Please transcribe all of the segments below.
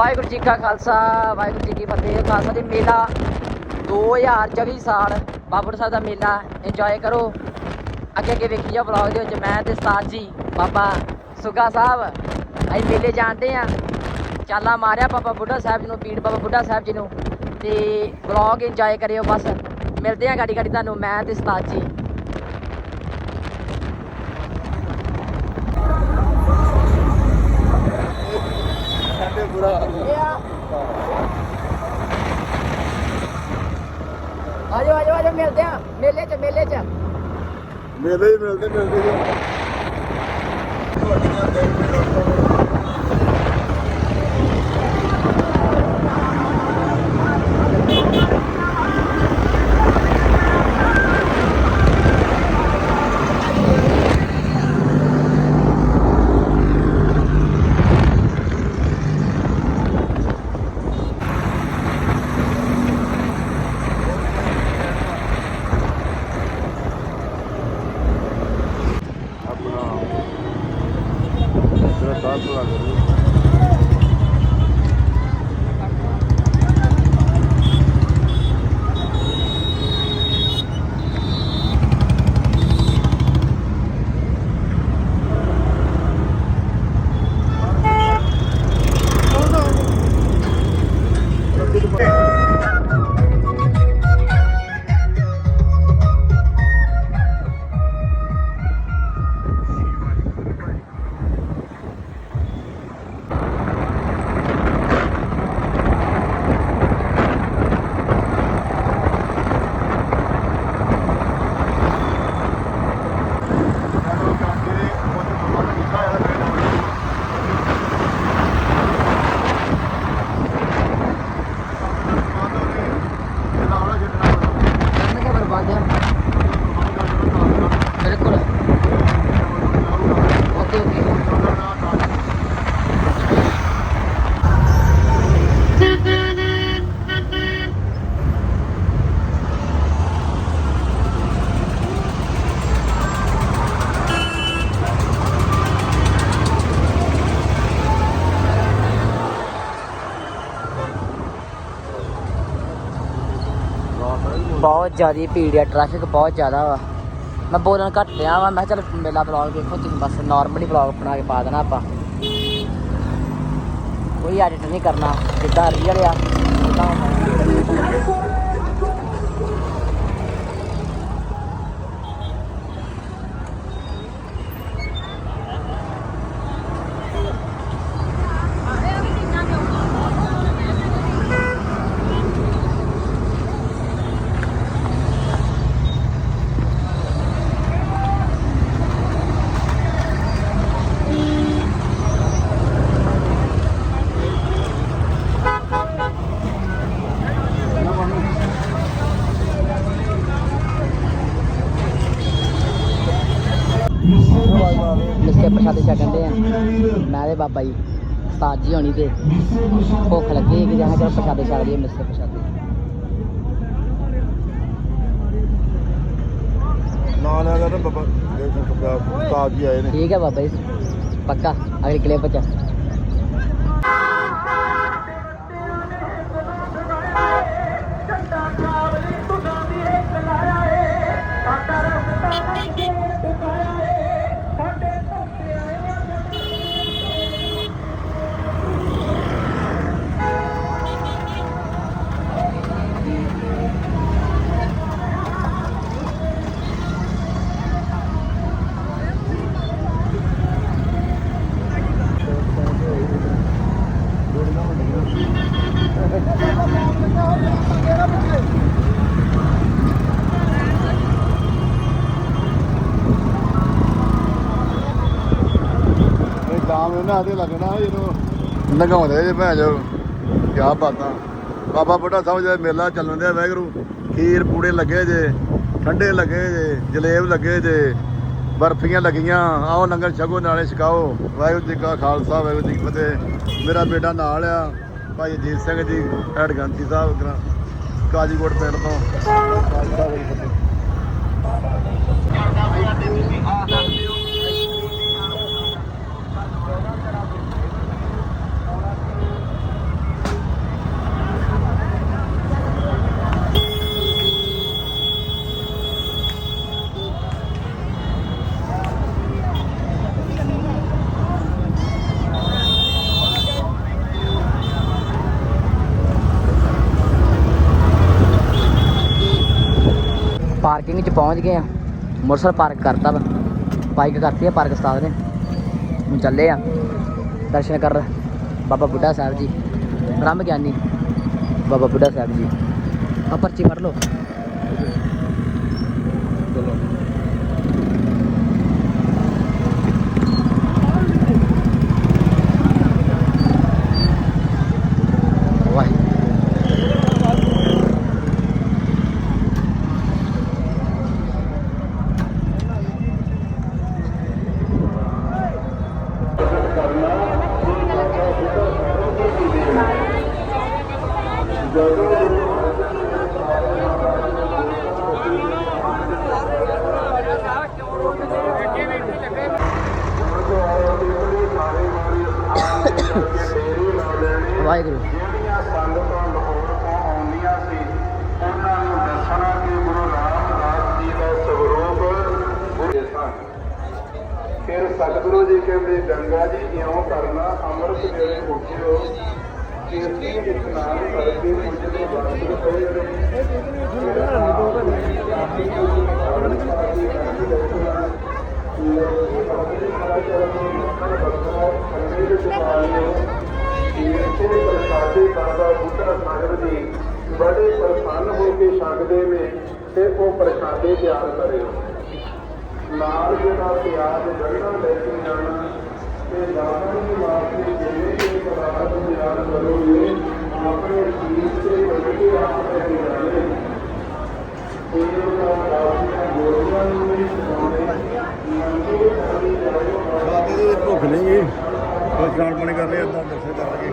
ਵਾਹਿਗੁਰੂ ਜੀ ਕਾ ਖਾਲਸਾ, ਵਾਹਿਗੁਰੂ ਜੀ ਕੀ ਫਤਿਹ। ਖਾਲਸਾ ਜੀ ਮੇਲਾ 2024 ਸਾਲ ਬਾਬਰ ਸਾਹਿਬ ਦਾ ਮੇਲਾ। ਇੰਜੋਏ ਕਰੋ। ਅੱਗੇ ਅੱਗੇ ਵੇਖੀ ਜਾ ਵਲੌਗ ਦੇ ਵਿੱਚ ਮੈਂ ਤੇ ਉਸਤਾਦ ਜੀ, ਬਾਬਾ ਸੁਗਾ ਸਾਹਿਬ। ਅਸੀਂ ਮੇਲੇ ਜਾਣਦੇ ਆ ਚਾਲਾ ਮਾਰਿਆ ਬਾਬਾ ਬੁੱਢਾ ਸਾਹਿਬ ਜੀ ਨੂੰ ਪੀੜ ਬਾਬਾ ਬੁੱਢਾ ਸਾਹਿਬ ਜੀ ਨੂੰ। ਤੇ ਵਲੌਗ ਇੰਜੋਏ ਕਰਿਓ ਬਸ। ਮਿਲਦੇ ਆ ਗਾੜੀ ਗਾੜੀ ਤੁਹਾਨੂੰ, ਮੈਂ ਤੇ ਉਸਤਾਦ ਜੀ। ਬੁਰਾ ਆਜੋ ਆਜੋ ਆਜੋ ਮਿਲਦੇ ਆ ਮੇਲੇ 'ਚ ਮੇਲੇ 'ਚ। ਮੇਲੇ ਹੀ ਮਿਲਦੇ ਮਿਲਦੇ ਜੀ। ਤੇਰਾ ਸਾਥ ਥੋੜਾ ਕਰੂ ਬਹੁਤ ਜ਼ਿਆਦਾ ਭੀੜ ਆ ਟ੍ਰੈਫਿਕ ਬਹੁਤ ਜ਼ਿਆਦਾ ਵਾ। ਮੈਂ ਬੋਲਣ ਘੱਟ ਲਿਆ ਵਾ, ਮੈਂ ਕਿਹਾ ਚੱਲ ਮੇਲਾ ਬਲੌਗ ਦੇਖੋ, ਤੁਸੀਂ ਬਸ ਨਾਰਮਲੀ ਬਲੌਗ ਬਣਾ ਕੇ ਪਾ ਦੇਣਾ ਆਪਾਂ। ਕੋਈ ਐਡਿਟ ਨਹੀਂ ਕਰਨਾ, ਜਿੱਦਾਂ ਰੀਅਲ ਆ ਉਦਾਂ ਮਿੱਸੇ ਪ੍ਰਸ਼ਾਦੇ ਛਕਣ ਆ। ਮੈਂ ਤੇ ਬਾਬਾ ਜੀ ਉਸਤਾਦ ਜੀ ਹੋਣੀ ਤੇ ਭੁੱਖ ਲੱਗੀ ਕਿ ਜਹਾਂ ਚਲ ਪ੍ਰਸ਼ਾਦੇ ਛਕ ਲਈਏ ਮਿੱਸੇ ਪ੍ਰਸ਼ਾਦੇ। ਨਾ ਨਾ ਨਾ ਬਾਬਾ ਉਸਤਾਦ ਜੀ ਆਏ ਨੇ। ਠੀਕ ਹੈ ਬਾਬਾ ਜੀ ਪੱਕਾ ਅਗਲੀ ਕਲਿੱਪ ਚ। ਇਹ ਦਾਮ ਲੱਗਣਾ ਜਦੋਂ ਨਗਾਉਂਦੇ ਜੇ ਭੈਣ ਜੋ ਕਿਆ ਬਾਤਾਂ। ਬਾਬਾ ਬੁੱਢਾ ਸਾਹਿਬ ਜੀ ਮੇਲਾ ਚੱਲਣ ਦਿਆ ਵੈਗਰੂ ਖੀਰ ਪੂੜੇ ਲੱਗੇ ਜੇ, ਠੰਡੇ ਲੱਗੇ ਜੇ, ਜਲੇਬ ਲੱਗੇ ਜੇ, ਬਰਫੀਆਂ ਲੱਗੀਆਂ, ਆਓ ਲੰਗਰ ਛਕੋ, ਨਾਲੇ ਛਕਾਓ। ਵਾਹਿਗੁਰੂ ਜੀ ਕਾ ਖਾਲਸਾ, ਵਾਹਿਗੁਰੂ ਜੀ ਕੀ ਫਤਿਹ। ਮੇਰਾ ਬੇਟਾ ਨਾਲ ਆ, ਭਾਈ ਅਜੀਤ ਸਿੰਘ ਜੀ, ਹੈਡ ਗ੍ਰੰਥੀ ਸਾਹਿਬ ਕਾਜੀਕੋਟ ਪਿੰਡ ਤੋਂ। ਖਾਲਸਾ ਵਾਹਿਗੁਰੂ ਫਤਿਹ ਪਾਰਕਿੰਗ ਪਹੁੰਚ ਗਏ ਆ। ਮੋਟਰਸਾਈਕਲ ਪਾਰਕ ਕਰਤਾ ਵਾ। ਬਾਈਕ ਕਰਤੀ ਆ ਪਾਰਕ ਉਸਤਾਦ ਨੇ। ਹੁਣ ਚੱਲੇ ਆ ਦਰਸ਼ਨ ਕਰ ਬਾਬਾ ਬੁੱਢਾ ਸਾਹਿਬ ਜੀ। ਬ੍ਰਹਮ ਗਿਆਨੀ। ਬਾਬਾ ਬੁੱਢਾ ਸਾਹਿਬ ਜੀ। ਆ ਪਰਚੀ ਫੜ ਲਓ। ਚਲੋ ਵਾਹਿਗੁਰੂ ਵਾਹਿਗੁਰੂ। ਜਿਹੜੀਆਂ ਸੰਗਤਾਂ ਲਾਹੌਰ ਤੋਂ ਆਉਂਦੀਆਂ ਸੀ ਉਹਨਾਂ ਨੂੰ ਦੱਸਣਾ ਕਿ ਗੁਰੂ ਰਾਮਦਾਸ ਜੀ ਦਾ ਸਰੂਪ ਗੁਰੂ ਸਨ ਫਿਰ ਸਤਿਗੁਰੂ ਜੀ ਕਹਿੰਦੇ, ਗੰਗਾ ਜੀ, ਇਉਂ ਕਰਨਾ, ਅੰਮ੍ਰਿਤ ਵੇਲੇ ਉੱਠਿਓ। ਬੜੇ ਪ੍ਰਸੰਨ ਹੋ ਕੇ ਛਕਦੇ ਨੇ ਤੇ ਉਹ ਪ੍ਰਸ਼ਾਦੇ ਤਿਆਰ ਕਰੇ ਨਾਲ ਜਿਹੜਾ ਪਿਆਰ ਗੰਢਾ ਲੈ ਕੇ ਜਾਣਾ ਤੇ ਦਾਣਾ ਦੀ ਵਾਸਤੇ ਜਿਵੇਂ ਕਿ ਪਦਾਰਥ ਤਿਆਰ ਕਰੋਗੇ ਆਪਣੇ ਸ਼ੀਸ਼ ਤੇ ਕੱਢ ਕੇ ਆਪ ਲੈ ਕੇ ਜਾਣੇ ਤੇ ਉਹਦਾ ਆਪਣੀਆਂ ਗੋਲੀਆਂ ਨੂੰ ਵੀ ਸੁਣਾਉਣੇ ਮੰਗੇ ਕਰੀ ਜਾਓ ਬਾਬੇ ਦੇ ਭੁੱਖ ਨਹੀਂ ਗਈ ਕੋਈ ਖਾਣ ਪਾਣੀ ਕਰ ਲਿਆ ਤਾਂ ਦਰਸ਼ਨ ਕਰ ਲਗੇ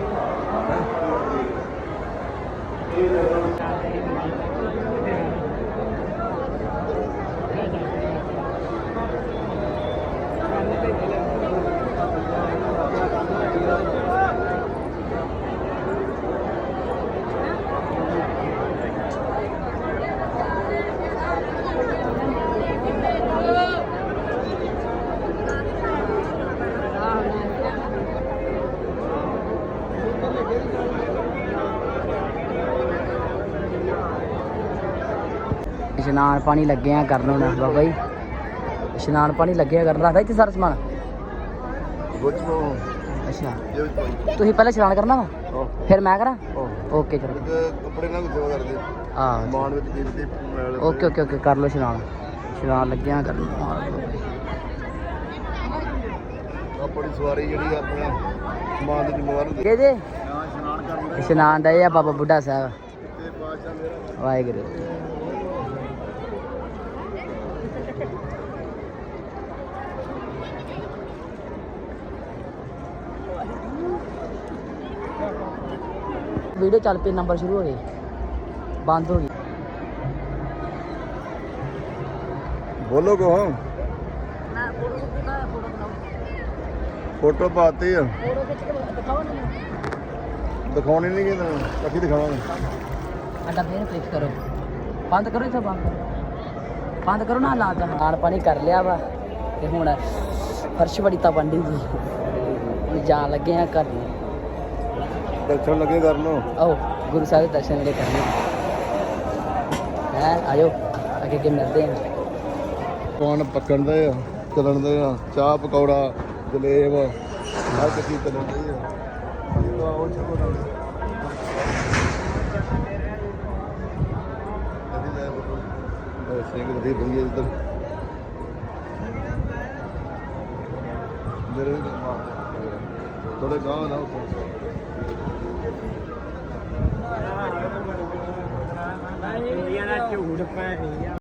ਇਸ਼ਨਾਨ ਪਾਣੀ ਲੱਗੇ ਆ ਕਰਨ ਹੁਣ ਬਾਬਾ ਜੀ। ਇਸ਼ਨਾਨ ਪਾਣੀ ਲੱਗੇ ਆ ਕਰਨ ਰੱਖਦਾ ਇੱਥੇ ਸਾਰਾ ਸਮਾਨ? ਅੱਛਾ। ਤੁਸੀਂ ਪਹਿਲਾਂ ਇਸ਼ਨਾਨ ਕਰਨਾ ਵਾ? ਫਿਰ ਮੈਂ ਕਰਾਂ? ਓਕੇ ਚਲੋ। ਕੱਪੜੇ ਨਾਲ ਸੇਵਾ ਕਰਦੇ। ਆ ਸਮਾਨ ਵਿੱਚ ਕੀਮਤੀ ਮੈਲ ਓਕੇ ਓਕੇ ਓਕੇ ਕਰ ਲਓ ਇਸ਼ਨਾਨ। ਇਸ਼ਨਾਨ ਲੱਗੇ ਆ ਕਰਨ। ਆਪਣੀ ਸਵਾਰੀ ਜਿਹੜੀ ਆਪਣਾ ਸਮਾਨ ਦੀ ਜ਼ਿੰਮੇਵਾਰੀ ਹੁੰਦੀ ਕਿਹਦੇ? ਹਾਂ ਇਸ਼ਨਾਨ ਕਰਨ ਦੇ। ਇਸ਼ਨਾਨ ਦਾ ਆ ਬਾਬਾ ਬੁੱਢਾ ਸਾਹਿਬ। ਤੇ ਵਾਹਿਗੁਰੂ। ਵੀਡੀਓ ਚੱਲ ਪਈ ਨੰਬਰ ਸ਼ੁਰੂ ਹੋ ਗਏ। ਬੰਦ ਹੋ ਗਈ। ਬੋਲੋ ਕੋ ਫੋਟੋ ਪਾਤੀ ਆ। ਫੋਟੋ ਖਿੱਚ ਕੇ ਦਿਖਾਓ ਨਾ ਦਿਖਾਉਣੀ ਨਹੀਂ ਕਿਦਾਂ ਕੱਠੀ ਦਿਖਾਵਾਂਗੇ। ਅੱਡਾ ਫੇਰ ਕਲਿੱਕ ਕਰੋ। ਬੰਦ ਕਰੋ ਇੱਥੇ ਬੰਦ। ਕਰੋ ਬੰਦ ਕਰੋ ਨਾ ਹਾਲਾਤ ਨਾਲ ਪਾਣੀ ਕਰ ਲਿਆ ਵਾ ਤੇ ਹੁਣ ਫਰਸ਼ ਬੜੀ ਤਾਂ ਬੰਡੀ ਜੀ ਹੁਣ ਜਾਣ ਲੱਗੇ ਆ ਘਰ ਨੂੰ ਦਰਸ਼ਨ ਲੱਗੇ ਕਰਨ ਨੂੰ ਆਓ ਗੁਰੂ ਸਾਹਿਬ ਦੇ ਦਰਸ਼ਨ ਜਿਹੜੇ ਕਰਨੇ ਹੈ ਆਜੋ ਅੱਗੇ ਅੱਗੇ ਮਿਲਦੇ ਆ ਪਾਣ ਪੱਕਣ ਦੇ ਆ ਚੱਲਣ ਦੇ ਆ ਚਾਹ ਪਕੌੜਾ ਜਲੇਬ ਹਰ ਚੀਜ਼ ਚੱਲਣ ਦੀ ਆ ਇਹ ਆਓ ਚਲੋ ਨਾਲ ਸਿੰਘ ਵਧੀਆ ਬੰਗੀ ਇੱਧਰ ਮੇਰੇ ਵੀ ਮਾਰ ਥੋੜੇ ਗਾਹ ਨਾ ਉੱਥੇ ਇੰਡੀਆ ਦਾ ਝੂਠ ਪੈ